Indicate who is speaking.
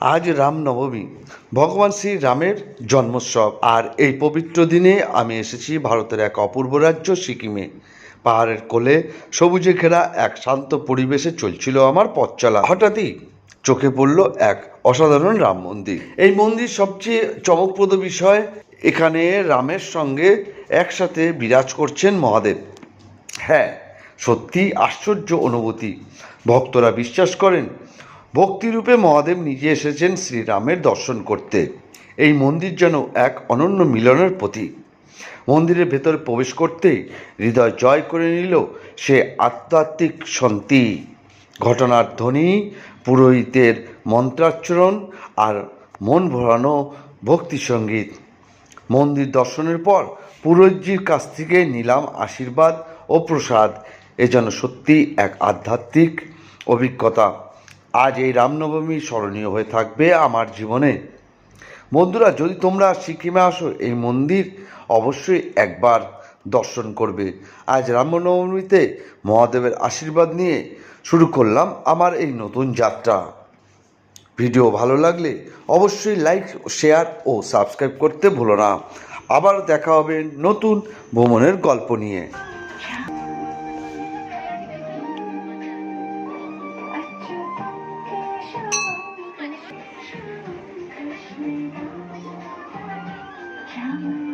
Speaker 1: আজ রামনবমী। ভগবান শ্রী রামের জন্মোৎসব। আর এই পবিত্র দিনে আমি এসেছি ভারতের এক অপূর্ব রাজ্য, সিকিমে। পাহাড়ের কোলে সবুজে ঘেরা এক শান্ত পরিবেশে চলছিল আমার পথ চলা। হঠাৎই চোখে পড়ল এক অসাধারণ রাম মন্দির। এই মন্দির সবচেয়ে চমকপ্রদ বিষয়, এখানে রামের সঙ্গে একসাথে বিরাজ করছেন মহাদেব। হ্যাঁ সত্যি আশ্চর্য অনুভূতি। ভক্তরা বিশ্বাস করেন ভক্তিরূপে মহাদেব নিজে এসেছেন শ্রীরামের দর্শন করতে। এই মন্দির যেন এক অনন্য মিলনের প্রতীক। মন্দিরের ভেতরে প্রবেশ করতেই হৃদয় জয় করে নিল সে আধ্যাত্মিক শান্তি। ঘটনার ধ্বনি, পুরোহিতের মন্ত্রাচ্চরণ আর মন ভরানো ভক্তি সংগীত। মন্দির দর্শনের পর পুরোহিতজির কাছ থেকে নিলাম আশীর্বাদ ও প্রসাদ। এ যেন সত্যি এক আধ্যাত্মিক অভিজ্ঞতা। আজ এই রামনবমী স্মরণীয় হয়ে থাকবে আমার জীবনে। বন্ধুরা, যদি তোমরা সিকিমে আসো, এই মন্দির অবশ্যই একবার দর্শন করবে। আজ রামনবমীতে মহাদেবের আশীর্বাদ নিয়ে শুরু করলাম আমার এই নতুন যাত্রা। ভিডিও ভালো লাগলে অবশ্যই লাইক, শেয়ার ও সাবস্ক্রাইব করতে ভুলো না। আবার দেখা হবে নতুন ভ্রমণের গল্প নিয়ে। camera.